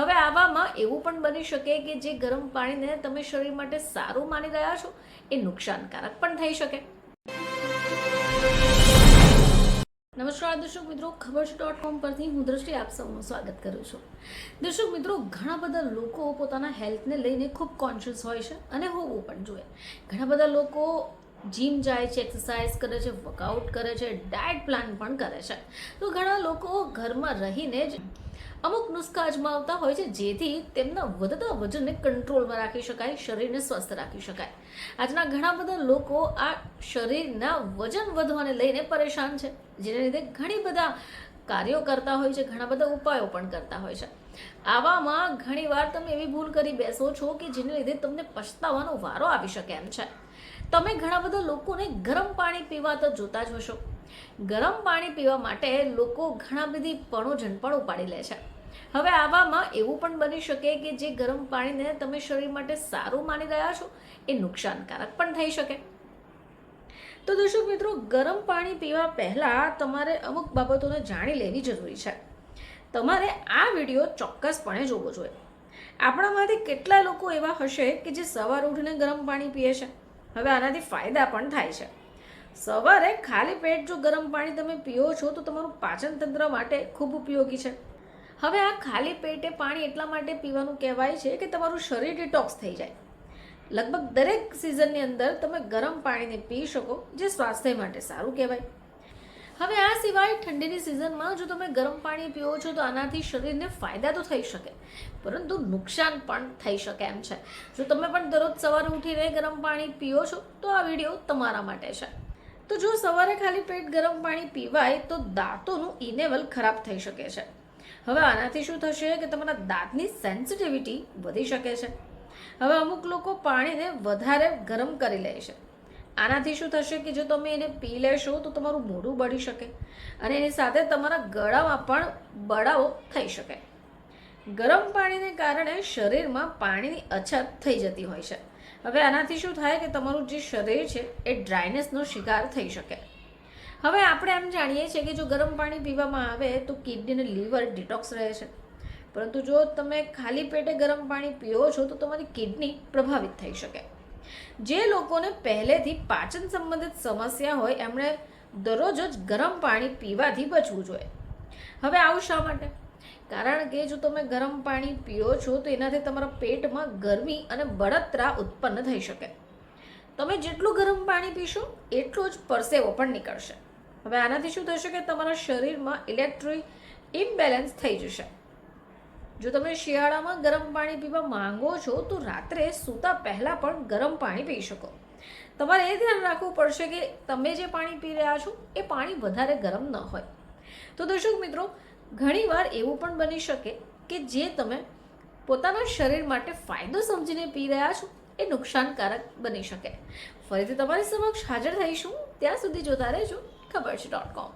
હવે આવામાં એવું પણ બની શકે કે જે ગરમ પાણીને તમે શરીર માટે સારું માની રહ્યા છો, એ નુકસાનકારક પણ થઈ શકે. નમસ્કાર દર્શક મિત્રો, ખબર છે ડોટ કોમ પરથી હું દ્રષ્ટિ આપ સૌનું સ્વાગત કરું છું. દર્શક મિત્રો, ઘણા બધા લોકો પોતાના હેલ્થને લઈને ખૂબ કોન્શિયસ હોય છે અને હોવું પણ જોઈએ. ઘણા બધા લોકો જીમ જાય છે, એક્સરસાઇઝ કરે છે, વર્કઆઉટ કરે છે, ડાયટ પ્લાન પણ કરે છે. તો ઘણા લોકો ઘરમાં રહીને જ અમુક નુસ્ખા અજમાવતા હોય છે, જેથી તેમના વધતા વજનને કંટ્રોલમાં રાખી શકાય, શરીરને સ્વસ્થ રાખી શકાય. આજના ઘણા બધા લોકો આ શરીરના વજન વધવાને લઈને પરેશાન છે, જેને લીધે ઘણી બધા કાર્યો કરતા હોય છે, ઘણા બધા ઉપાયો પણ કરતા હોય છે. આવામાં ઘણીવાર તમે એવી ભૂલ કરી બેસો છો કે જેને લીધે તમને પછતાવાનો વારો આવી શકે એમ છે. તમે ઘણા બધા લોકોને ગરમ પાણી પીવા તો જોતા જ હશો. ગરમ પાણી પીવા માટે લોકો ઘણા બધી પણ ઉપાડી લે છે. હવે આવામાં એવું પણ બની શકે કે જે ગરમ પાણીને તમે શરીર માટે સારું માની રહ્યા છો, એ નુકસાનકારક પણ થઈ શકે. તો દર્શક મિત્રો, ગરમ પાણી પીવા પહેલાં તમારે અમુક બાબતોને જાણી લેવી જરૂરી છે. તમારે આ વીડિયો ચોક્કસપણે જોવો જોઈએ. આપણામાંથી કેટલા લોકો એવા હશે કે જે સવાર ઉઠીને ગરમ પાણી પીએ છે? હવે આનાથી ફાયદા પણ થાય છે. સવારે ખાલી પેટ જો ગરમ પાણી તમે પીઓ છો તો તમારું પાચન તંત્ર માટે ખૂબ ઉપયોગી છે. હવે આ ખાલી પેટે પાણી એટલા માટે પીવાનું કહેવાય છે કે તમારું શરીર ડિટોક્સ થઈ જાય. લગભગ દરેક સિઝનની અંદર તમે ગરમ પાણીને પી શકો, જે સ્વાસ્થ્ય માટે સારું કહેવાય. હવે આ સિવાય ઠંડીની સિઝનમાં જો તમે ગરમ પાણી પીઓ છો તો આનાથી શરીરને ફાયદા તો થઈ શકે, પરંતુ નુકસાન પણ થઈ શકે એમ છે. જો તમે પણ દરરોજ સવારે ઉઠીને ગરમ પાણી પીઓ છો તો આ વીડિયો તમારા માટે છે. તો જો સવારે ખાલી પેટ ગરમ પાણી પીવાય તો દાંતોનું ઇનેવલ ખરાબ થઈ શકે છે. હવે આનાથી શું થશે કે તમારા દાંતની સેન્સિટિવિટી વધી શકે છે. હવે અમુક લોકો પાણીને વધારે ગરમ કરી લે છે. આનાથી શું થશે કે જો તમે એને પી લેશો તો તમારું મોઢું બળી શકે અને એની સાથે તમારા ગળામાં પણ બળાવો થઈ શકે. ગરમ પાણીને કારણે શરીરમાં પાણીની અછત થઈ જતી હોય છે. હવે આનાથી શું થાય કે તમારું જે શરીર છે એ ડ્રાયનેસનો શિકાર થઈ શકે. હવે આપણે એમ જાણીએ છીએ કે જો ગરમ પાણી પીવામાં આવે તો કિડની અને લીવર ડિટોક્સ રહે છે. પરંતુ જો તમે ખાલી પેટે ગરમ પાણી પીઓ છો તો તમારી કિડની પ્રભાવિત થઈ શકે. જે લોકોને પહેલેથી પાચન સંબંધિત સમસ્યા હોય, એમણે દરરોજ જ ગરમ પાણી પીવાથી બચવું જોઈએ. હવે આવું શા માટે? કારણ કે જો તમે ગરમ પાણી પીઓ છો, તો એનાથી તમારા પેટમાં ગરમી અને બળતરા ઉત્પન્ન થઈ શકે. તમે જેટલું ગરમ પાણી પીશો, એટલો જ પરસેવો પણ નીકળશે. હવે આનાથી શું થશે કે તમારા શરીરમાં ઇલેક્ટ્રિક ઇમ્બેલેન્સ થઈ જશે. જો તમે શિયાળામાં ગરમ પાણી પીવા માંગો છો, તો રાત્રે સૂતા પહેલાં પણ ગરમ પાણી પી શકો. તમારે એ ધ્યાન રાખવું પડશે કે તમે જે પાણી પી રહ્યા છો, એ પાણી વધારે ગરમ ન હોય. તો દર્શક મિત્રો ઘણીવાર એવું પણ બની શકે કે જે તમે પોતાના શરીર માટે ફાયદો સમજીને પી રહ્યા છો, એ નુકસાનકારક બની શકે. ફરીથી તમારી સમક્ષ હાજર થઈશું ત્યાં સુધી જોતા રહેજો. ખબર છે ડોટ કોમ